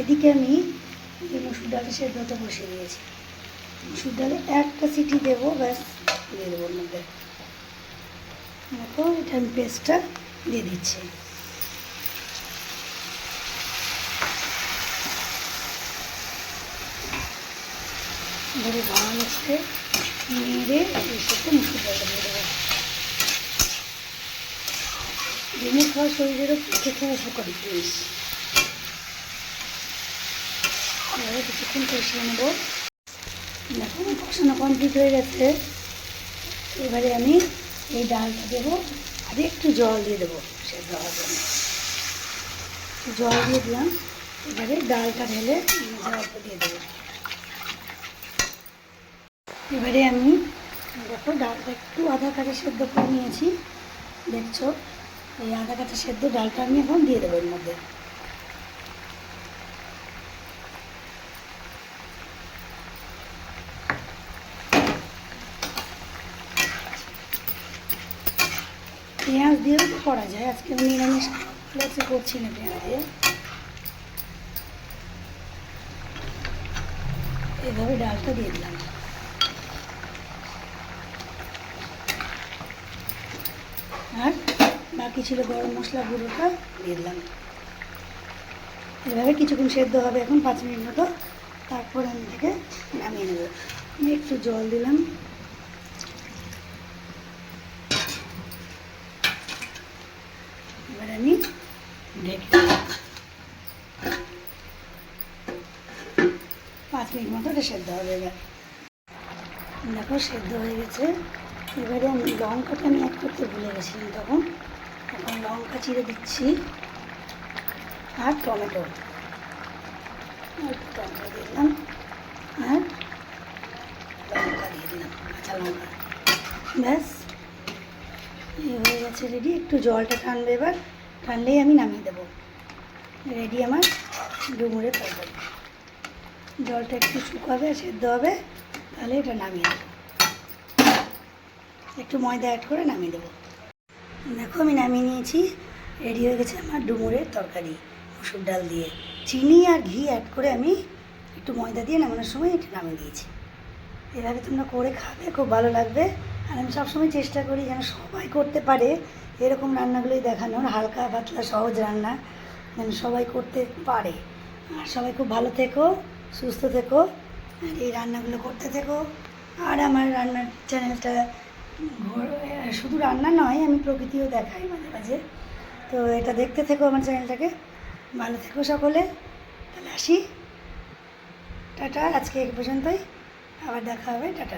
এদিকে আমি এই মসুর ডালের সেদ্ধটা বসে দিয়েছি। মসুর ডালে একটা সিটি দেবো, ব্যাস, দিয়ে দেবো মধ্যে। দেখো এটা আমি পেস্টটা দিয়ে দিচ্ছি। ধরে ভাঙা মিশতে মেরে এর সাথে মুসুর ডালটা দিয়ে দেবো। ডিমের খাওয়া শরীরেরও খুব উপকারী জিনিস কিছুক্ষণ কষিয়ে নেব দেখো কষানো কমপ্লিট হয়ে গেছে এবারে আমি এই ডালটা দেবো আর একটু জল দিয়ে দেবো সেদ্ধ হওয়ার জন্য জল দিয়ে দিলাম এবারে ডালটা ঢেলে জলটা দিয়ে দেবো এবারে আমি দেখো ডালটা একটু আধা কাঠে সেদ্ধ করে নিয়েছি দেখছ এই আধা কাঠা সেদ্ধ ডালটা আমি এখন দিয়ে দেবো এর মধ্যে। পেঁয়াজ দিয়েও তো করা যায়, আজকে আমি নিরামিষ করছি না পেঁয়াজ দিয়ে। এভাবে ডালটা দিয়ে দিলাম আর বাকি ছিল গরম মশলা গুঁড়োটা দিয়ে দিলাম। এভাবে কিছুক্ষণ সেদ্ধ হবে এখন পাঁচ মিনিট মতো। তারপর আমি থেকে নামিয়ে নেব। আমি একটু জল দিলাম। এবার আমি ঢেকে পাঁচ মিনিট মতো এটা সেদ্ধ হবে এবার। দেখো, সেদ্ধ হয়ে গেছে। এবারে আমি লঙ্কাটা আমি অ্যাড করতে ভুলে গেছিলাম তখন। এখন লঙ্কা চিড়ে দিচ্ছি আর টমেটো। টমেটো দিলাম আর লঙ্কা দিয়ে দিলাম, কাঁচা লঙ্কা। ব্যাস, এই হয়ে গেছে রেডি একটু জলটা টানবে এবার, টানলেই আমি নামিয়ে দেবো। রেডি আমার ডুমুরের তরকারি। জলটা একটু শুকাবে, সেদ্ধ হবে, তাহলে এটা নামিয়ে দেবো। একটু ময়দা অ্যাড করে নামিয়ে দেবো। দেখো, আমি নামিয়ে নিয়েছি। রেডি হয়ে গেছে আমার ডুমুরের তরকারি, মসুর ডাল দিয়ে। চিনি আর ঘি অ্যাড করে আমি একটু ময়দা দিয়ে নামানোর সময় এটা নামিয়ে দিয়েছি। এভাবে তোমরা করে খাবে, খুব ভালো লাগবে। আর আমি সবসময় চেষ্টা করি যেন সবাই করতে পারে। এরকম রান্নাগুলোই দেখানোর, হালকা পাতলা সহজ রান্না যেন সবাই করতে পারে। আর সবাই খুব ভালো থেকো, সুস্থ থেকো, আর এই রান্নাগুলো করতে থেকো। আর আমার রান্নার চ্যানেলটা শুধু রান্না নয়, আমি প্রকৃতিও দেখাই মাঝে মাঝে। তো এটা দেখতে থেকো আমার চ্যানেলটাকে। ভালো থেকো সকলে। তাহলে আসি। টাটা, আজকে এক পর্যন্তই। আবার দেখা হবে, টাটা।